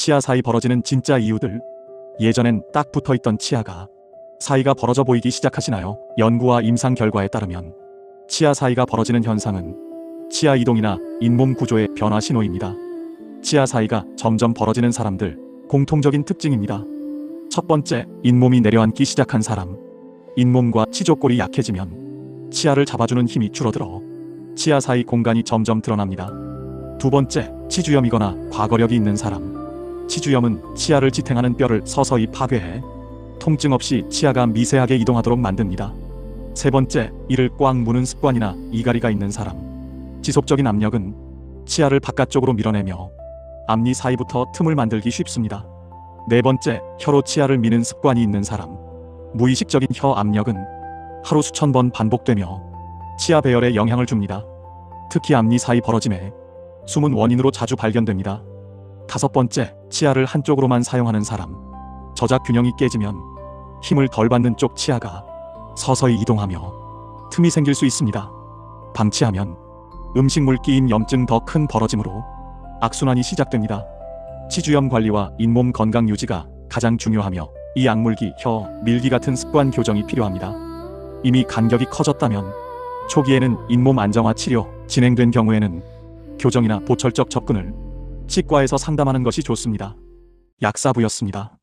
치아 사이 벌어지는 진짜 이유들. 예전엔 딱 붙어 있던 치아가 사이가 벌어져 보이기 시작하시나요? 연구와 임상 결과에 따르면 치아 사이가 벌어지는 현상은 치아 이동이나 잇몸 구조의 변화 신호입니다. 치아 사이가 점점 벌어지는 사람들 공통적인 특징입니다. 첫 번째, 잇몸이 내려앉기 시작한 사람. 잇몸과 치조골이 약해지면 치아를 잡아주는 힘이 줄어들어 치아 사이 공간이 점점 드러납니다. 두 번째, 치주염이거나 과거력이 있는 사람. 치주염은 치아를 지탱하는 뼈를 서서히 파괴해 통증 없이 치아가 미세하게 이동하도록 만듭니다. 세 번째, 이를 꽉 무는 습관이나 이갈이가 있는 사람. 지속적인 압력은 치아를 바깥쪽으로 밀어내며 앞니 사이부터 틈을 만들기 쉽습니다. 네 번째, 혀로 치아를 미는 습관이 있는 사람. 무의식적인 혀 압력은 하루 수천 번 반복되며 치아 배열에 영향을 줍니다. 특히 앞니 사이 벌어짐에 숨은 원인으로 자주 발견됩니다. 다섯 번째, 치아를 한쪽으로만 사용하는 사람. 저작 균형이 깨지면 힘을 덜 받는 쪽 치아가 서서히 이동하며 틈이 생길 수 있습니다. 방치하면 음식물 끼인 염증 더 큰 벌어짐으로 악순환이 시작됩니다. 치주염 관리와 잇몸 건강 유지가 가장 중요하며 이 약물기, 혀, 밀기 같은 습관 교정이 필요합니다. 이미 간격이 커졌다면 초기에는 잇몸 안정화 치료 진행된 경우에는 교정이나 보철적 접근을 치과에서 상담하는 것이 좋습니다. 약사부였습니다.